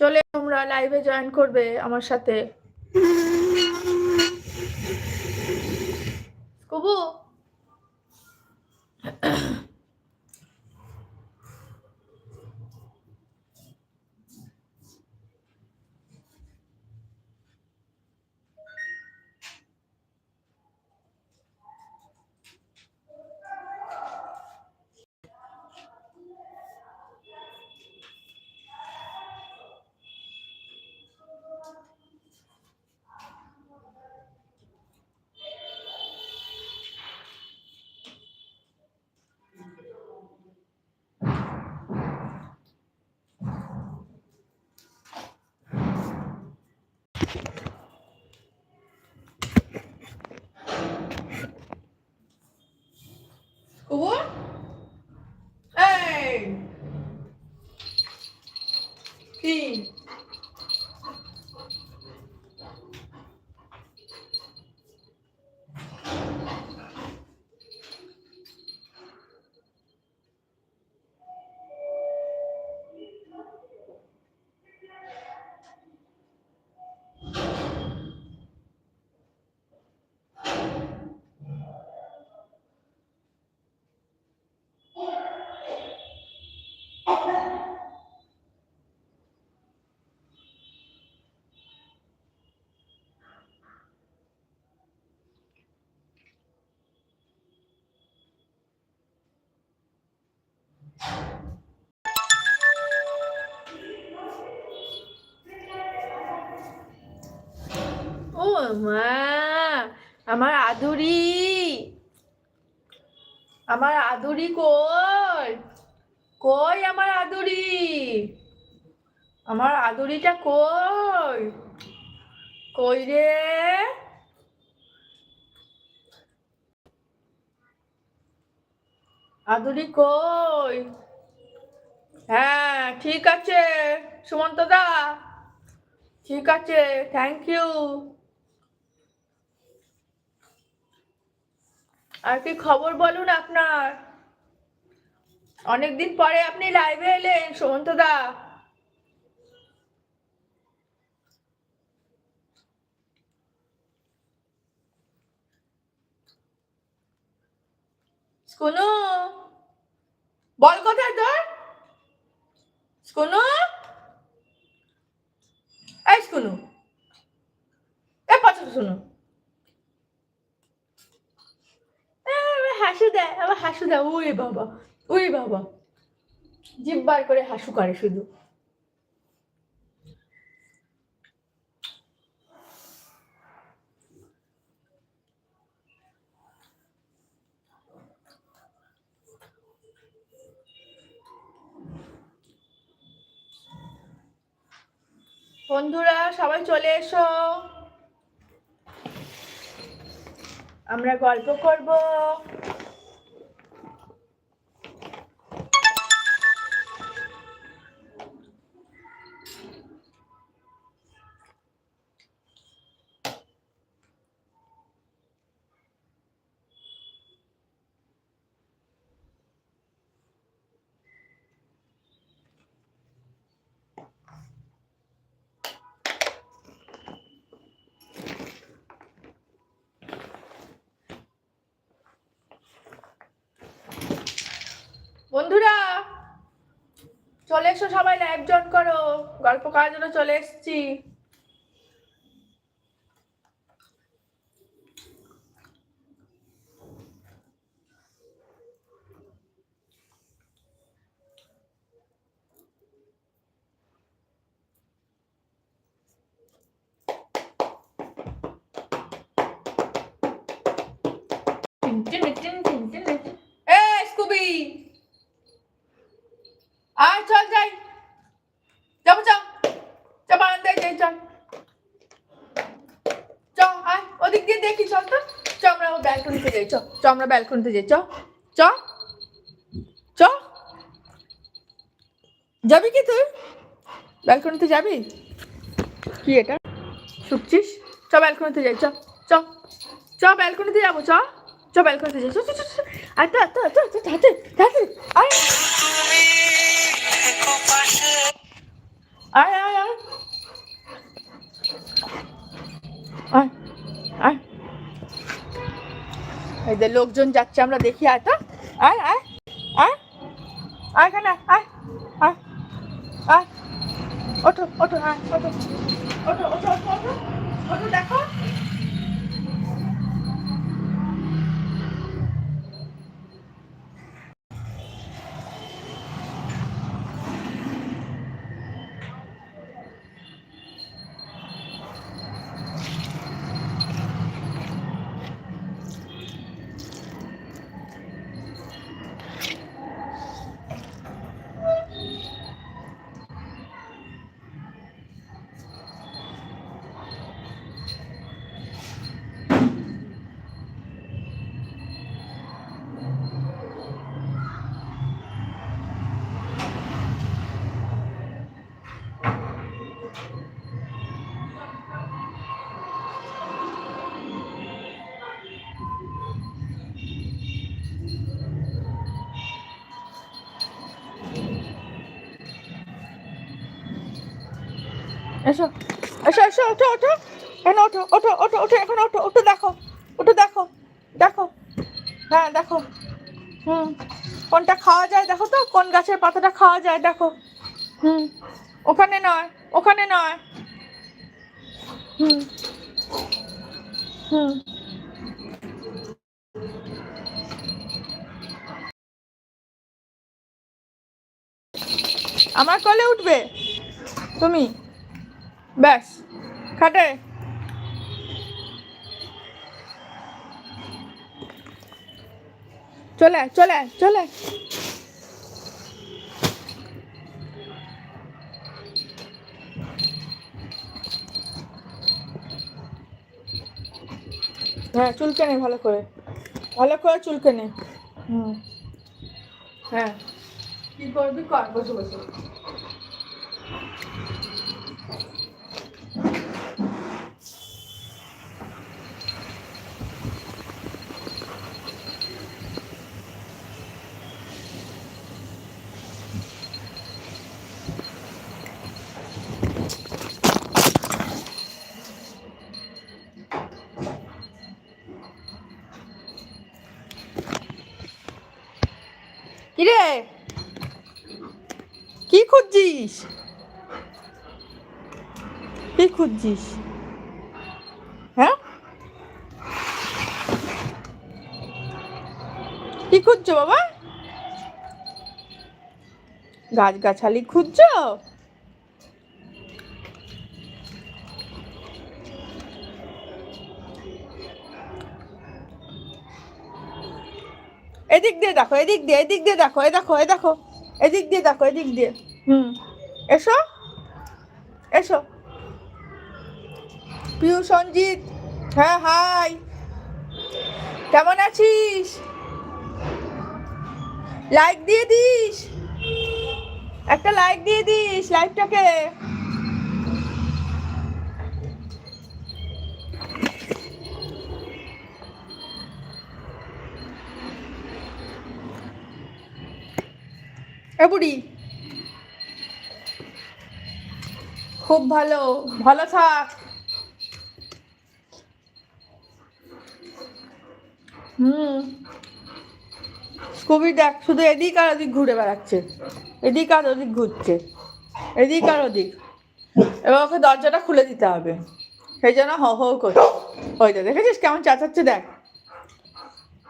চলে তোমরা লাইভে জয়েন করবে আমার সাথে। কুবু কুবু এই কি মা, আমার আদুরি। আমার আদুরি কই? কই আমার আদুরি? আমার আদুরিটা কই? কই রে? আদুরি কই? হ্যাঁ ঠিক আছে সুমন্ত দা ঠিক আছে থ্যাংক ইউ আর কি খবর বলুন আপনার? অনেকদিন পরে আপনি লাইভে এলেন সুমন্ত দা। স্কুনু, বল কোথায় তোর? স্কুনু এই স্কুনু এ পাচ্ছ শুনু আবার হাসু দেয়, আবার হাসু দেয় বাবা বাবা। জিভ বার করে হাসু করে শুধু। বন্ধুরা, সবাই চলে এসো। আমরা গল্প করব। বন্ধুরা চলে এসো সবাই লাইভ জয়েন করো। গল্প করার জন্য চলে এসেছি এ স্কুবি আয় চল যাই যাব চল চ যাই চল। চ আয় ওদিক দিয়ে দেখি চল তো। চ আমরা ব্যালকনিতে যাই চ চ আমরা ব্যালকনিতে যাই চ চ চ। যাবি কি তুই? ব্যালকনিতে যাবি? কি এটা? শুকছিস চ ব্যালকনিতে যাই চ চ চ ব্যালকনিতে যাব চ চ ব্যালকনিতে যাই চ চ। আয় তো তো তো তো আয়। আয় আয় আয়। আয় আয়। লোকজন যাচ্ছে, আমরা দেখি, আয় তো। আয় আয় আয়। আয় এখানে, আয় আয় আয় ওঠো ওঠো ওঠো। ওঠো ওঠো ওঠো ওঠো ওঠো, দেখো। এসো এসো এসো, ওঠো ওঠো। এখানে ওঠো ওঠো ওঠো ওঠো, এখানে ওঠো ওঠো, দেখো ওঠো, দেখো দেখো। হ্যাঁ দেখো। হুম, কোনটা খাওয়া যায় দেখো তো, কোন গাছের পাতাটা খাওয়া যায় দেখো। হুম, ওখানে নয় ওখানে নয়। হুম হুম। আমার কলে উঠবে? তুমি? ব্যাস, খাটে। চলে চলে চলে। হ্যাঁ চুলকে নে ভালো করে। ভালো করে চুলকে নে। হুম। হ্যাঁ। কি করবি কর, বসে বসে। কিরে কি খুঁজছিস? কি খুঁজছিস? হ্যাঁ? কি খুঁজছো বাবা? গাছ গাছালি খুঁজছো? এদিক দিয়ে দেখো এদিক দিয়ে এদিক দিয়ে দেখো এ দেখো এ দেখো এদিক দিয়ে দেখো এদিক দিয়ে। হুম। এসো এসো। পিউ সঞ্জিত হ্যাঁ হাই। কেমন আছিস? লাইক দিয়ে দিস। একটা লাইক দিয়ে দিস লাইভটাকে বুড়ি খুব ভালো ভালো থাক। হুম। স্কুবি দেখ, শুধু এদিক আর ওদিক ঘুরে বেড়াচ্ছে। এদিক আর ওদিক ঘুরছে। এদিক আর ওদিক। এবার ওকে দরজাটা খুলে দিতে হবে। সেই জন্য হ হো করছে। ওইটা দেখেছিস কেমন চাচাচ্ছে দেখ।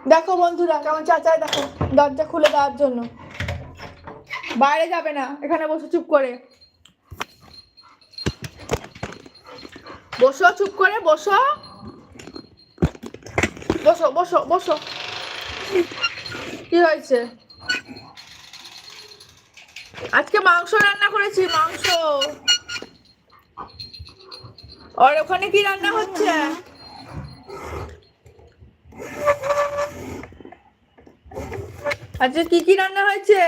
দেখো বন্ধুরা, কেমন চাচায় দেখো। দরজা খুলে দেওয়ার জন্য। বাইরে যাবে না। এখানে বসে, চুপ করে। বসো, চুপ করে, বসো। বসো বসো বসো। কি হয়েছে? আজকে মাংস রান্না করেছি, মাংস। আর ওখানে কি রান্না হচ্ছে? আজকে কি কি রান্না হয়েছে?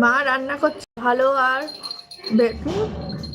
মা রান্না করছে ভালো আর দেখুন